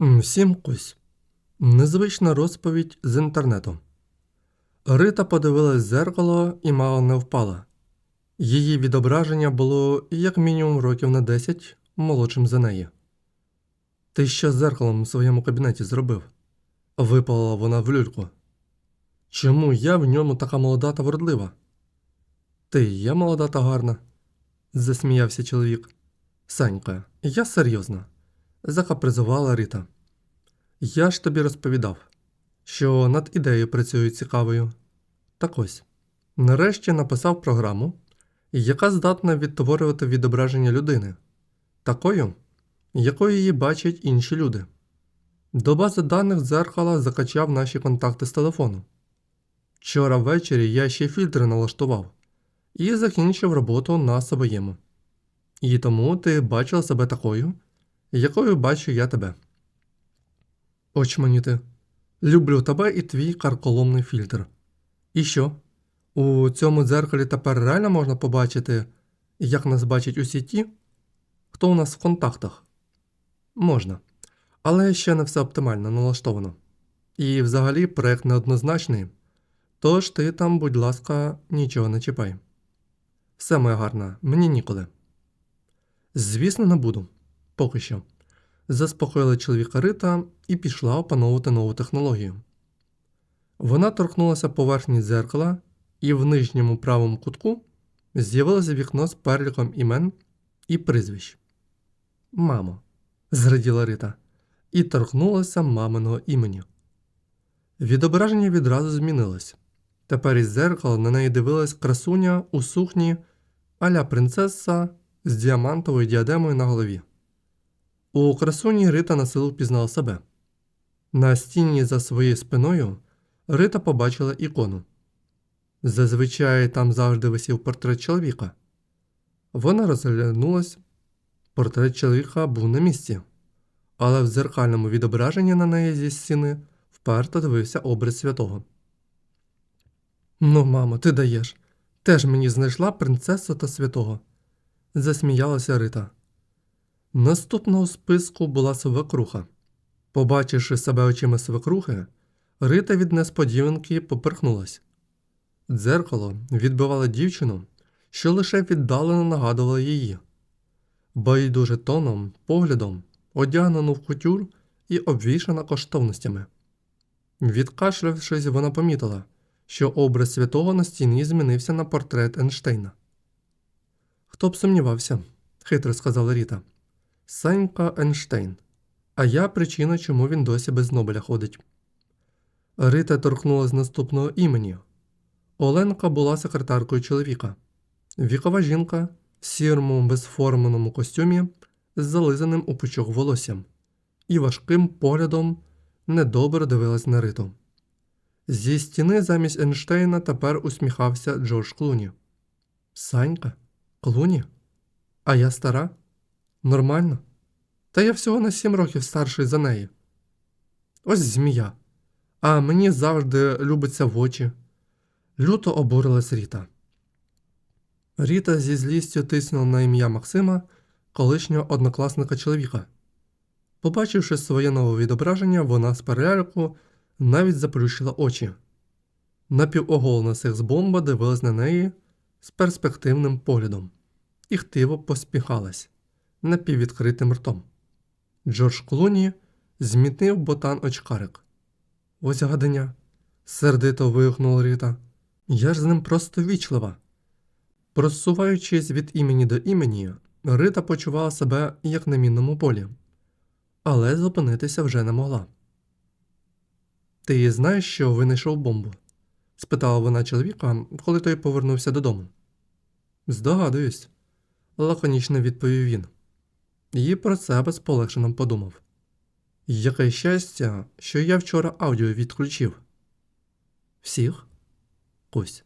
Всім кусь. Незвична розповідь з інтернету. Рита подивилась в зеркало і мало не впала. Її відображення було як мінімум років на 10 молодшим за неї. Ти що з зеркалом у своєму кабінеті зробив? Випалила вона в люльку. Чому я в ньому така молода та вродлива? Ти є молода та гарна, засміявся чоловік. Санька, я серйозно, закапризувала Рита. Я ж тобі розповідав, що над ідеєю працюю цікавою. Так ось, нарешті написав програму, яка здатна відтворювати відображення людини, такою, якою її бачать інші люди. До бази даних дзеркала закачав наші контакти з телефону. Вчора ввечері я ще фільтри налаштував і закінчив роботу на своєму. І тому ти бачила себе такою, якою бачу я тебе. Очманіти. Люблю тебе і твій карколомний фільтр. І що? У цьому дзеркалі тепер реально можна побачити, як нас бачать усі ті, хто у нас в контактах? Можна. Але ще не все оптимально налаштовано. І взагалі проект неоднозначний. Тож ти там, будь ласка, нічого не чіпай. Все, моя гарна, мені ніколи. Звісно, не буду. Поки що. Заспокоїла чоловіка Рита і пішла опановувати нову технологію. Вона торкнулася поверхні дзеркала, і в нижньому правому кутку з'явилося вікно з переліком імен і прізвищ. Мамо, зраділа Рита, і торкнулася маминого імені. Відображення відразу змінилось. Тепер із дзеркала на неї дивилась красуня у сукні аля принцеса з діамантовою діадемою на голові. У красуні Рита на силу впізнала себе. На стіні за своєю спиною Рита побачила ікону. Зазвичай там завжди висів портрет чоловіка. Вона розглянулась. Портрет чоловіка був на місці, але в дзеркальному відображенні на неї зі стіни вперто дивився образ святого. Ну, мамо, ти даєш. Теж мені знайшла принцесу та святого, засміялася Рита. Наступного списку була свекруха. Побачивши себе очима свекрухи, Рита від несподіванки поперхнулась. Дзеркало відбивало дівчину, що лише віддалено нагадувало її. Байдуже тоном, поглядом, одягнену в кутюр і обвішана коштовностями. Відкашлявшись, вона помітила, що образ святого на стіні змінився на портрет Ейнштейна. Хто б сумнівався, хитро сказала Ріта. Санька Ейнштейн. А я причина, чому він досі без Нобеля ходить. Рита торкнулася наступного імені. Оленка була секретаркою чоловіка. Вікова жінка в сірому безформеному костюмі з зализаним у пучок волоссям і важким поглядом недобре дивилась на Риту. Зі стіни замість Ейнштейна тепер усміхався Джордж Клуні. Санька? Клуні? А я стара? Нормально? Та я всього на сім років старший за неї. Ось змія. А мені завжди любиться в очі. Люто обурилась Ріта. Ріта зі злістю тиснула на ім'я Максима, колишнього однокласника чоловіка. Побачивши своє нове відображення, вона з переляку навіть заплющила очі. Напівоголена секс-бомба дивилась на неї з перспективним поглядом і хтиво поспіхалась напіввідкритим ртом. Джордж Клуні змітнив ботан очкарик. Ось гадання, сердито вигукнула Ріта. Я ж з ним просто вічлива. Просуваючись від імені до імені, Рита почувала себе як на мінному полі, але зупинитися вже не могла. Ти знаєш, що винайшов бомбу? спитала вона чоловіка, коли той повернувся додому. Здогадуюсь, лаконічно відповів він. І про себе з полегшенням подумав. Яке щастя, що я вчора аудіо відключив. Всіх? Кусь.